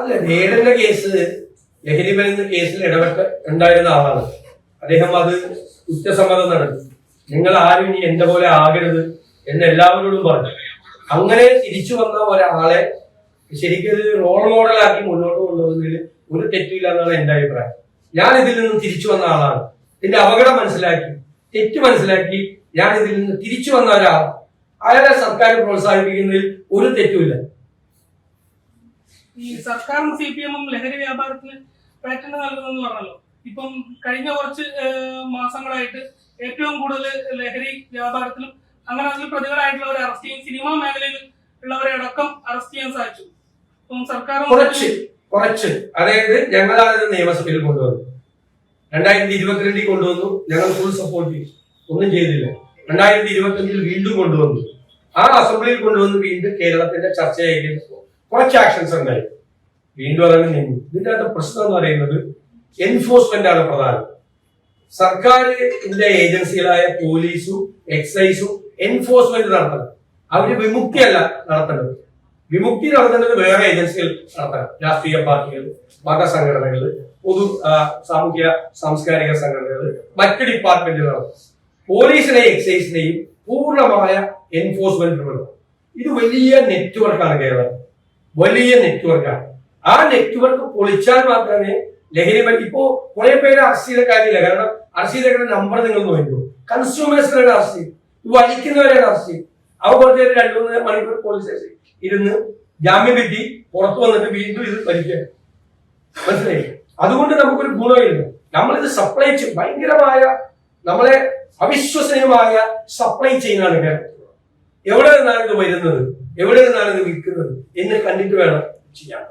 അല്ല നേടന്റെ കേസ് ലഹരി മരുന്ന് കേസിൽ ഇടപെട്ട ഉണ്ടായിരുന്ന ആളാണ്. അദ്ദേഹം അത് കുറ്റസമ്മതം നടത്തി. നിങ്ങൾ ആരും ഇനി എന്റെ പോലെ ആകരുത് എന്ന് എല്ലാവരോടും പറഞ്ഞു. അങ്ങനെ തിരിച്ചു വന്ന ഒരാളെ ശരിക്കും ഒരു റോൾ മോഡലാക്കി മുന്നോട്ട് കൊണ്ടുപോകുന്നതിൽ ഒരു തെറ്റില്ല എന്നാണ് എന്റെ അഭിപ്രായം. ഞാൻ ഇതിൽ നിന്ന് തിരിച്ചു വന്ന ആളാണ്. എന്റെ അപകടം മനസ്സിലാക്കി തെറ്റ് മനസ്സിലാക്കി ഞാൻ ഇതിൽ നിന്ന് തിരിച്ചു വന്ന ഒരാൾ. അയാളെ സർക്കാർ പ്രോത്സാഹിപ്പിക്കുന്നതിൽ ഒരു തെറ്റുമില്ല. ഈ സർക്കാരും സി പി എമ്മും ലഹരി വ്യാപാരത്തിന് പാറ്റേൺ നൽകുന്നെന്ന് പറഞ്ഞല്ലോ. ഇപ്പം കഴിഞ്ഞ കുറച്ച് മാസങ്ങളായിട്ട് ഏറ്റവും കൂടുതൽ ലഹരി വ്യാപാരത്തിലും അങ്ങനെ അതിൽ പ്രതികളായിട്ടുള്ളവരെ അറസ്റ്റ് ചെയ്യും സിനിമാ മേഖലയിൽ ഉള്ളവരെ അടക്കം അറസ്റ്റ് ചെയ്യാൻ സാധിച്ചു. അപ്പം സർക്കാർ കുറച്ച് കുറച്ച്. അതായത് ഞങ്ങളത് നിയമസഭയിൽ കൊണ്ടുവന്നു രണ്ടായിരത്തി ഇരുപത്തിരണ്ടിൽ കൊണ്ടുവന്നു. ഞങ്ങൾ ഫുൾ സപ്പോർട്ട് ചെയ്തു. ഒന്നും ചെയ്തില്ല. രണ്ടായിരത്തി ഇരുപത്തിരണ്ടിൽ വീണ്ടും കൊണ്ടുവന്നു. ആ അസംബ്ലിയിൽ കൊണ്ടുവന്ന് വീണ്ടും കേരളത്തിന്റെ ചർച്ചയായി. കുറച്ച് ആക്ഷൻസ് ഉണ്ടായി. വീണ്ടും അതങ്ങ് നീങ്ങി. ഇതിന്റെ അകത്ത് പ്രശ്നം എന്ന് പറയുന്നത് എൻഫോഴ്സ്മെന്റ് ആണ് പ്രധാനം. സർക്കാരിന്റെ ഏജൻസികളായ പോലീസും എക്സൈസും എൻഫോഴ്സ്മെന്റ് നടത്തണം. അവർ വിമുക്തിയല്ല നടത്തേണ്ടത്. വിമുക്തി നടത്തേണ്ടത് വേറെ ഏജൻസികൾ നടത്തണം. രാഷ്ട്രീയ പാർട്ടികൾ മതസംഘടനകൾ പൊതു സാമൂഹ്യ സാംസ്കാരിക സംഘടനകൾ മറ്റ് ഡിപ്പാർട്ട്മെന്റുകൾ പോലീസിനെയും എക്സൈസിനെയും പൂർണമായ എൻഫോഴ്സ്മെന്റ് ഇത് വലിയ നെറ്റ്വർക്കാണ് കേരളം. വലിയ നെറ്റ്വർക്കാണ്. ആ നെറ്റ്വർക്ക് പൊളിച്ചാൽ മാത്രമേ ലഹരി പറ്റി ഇപ്പോ കുറെ പേര് അറസ്റ്റ് ചെയ്ത കാര്യമില്ല. കാരണം അറസ്റ്റ് ചെയ്ത നമ്പർ നിങ്ങൾ നോക്കൂ കൺസ്യൂമേഴ്സിനാണ് അറസ്റ്റ് വലിക്കുന്നവരെയാണ് അറസ്റ്റ് ചെയ്യും അവ കുറച്ച് രണ്ടു മൂന്ന് മണിക്കൂർ പോലീസ് സ്റ്റേഷൻ ഇരുന്ന് ജാമ്യം കിട്ടി പുറത്തു വന്നിട്ട് വീണ്ടും ഇത് വലിക്കുക മനസ്സിലായി അതുകൊണ്ട് നമുക്കൊരു ഗുണമില്ല. നമ്മളിത് സപ്ലൈ ചെയ്യും ഭയങ്കരമായ നമ്മളെ അവിശ്വസനീയമായ സപ്ലൈ ചെയിനാണ് കേരളത്തിൽ. എവിടെ നിന്നാണ് ഇത് വരുന്നത്? എവിടെ നിന്നാണ് ഇത് വിൽക്കുന്നത് എന്ന് കണ്ടിട്ട് വേണം ചെയ്യാൻ.